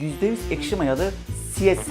%100 ekşi mayalı CS.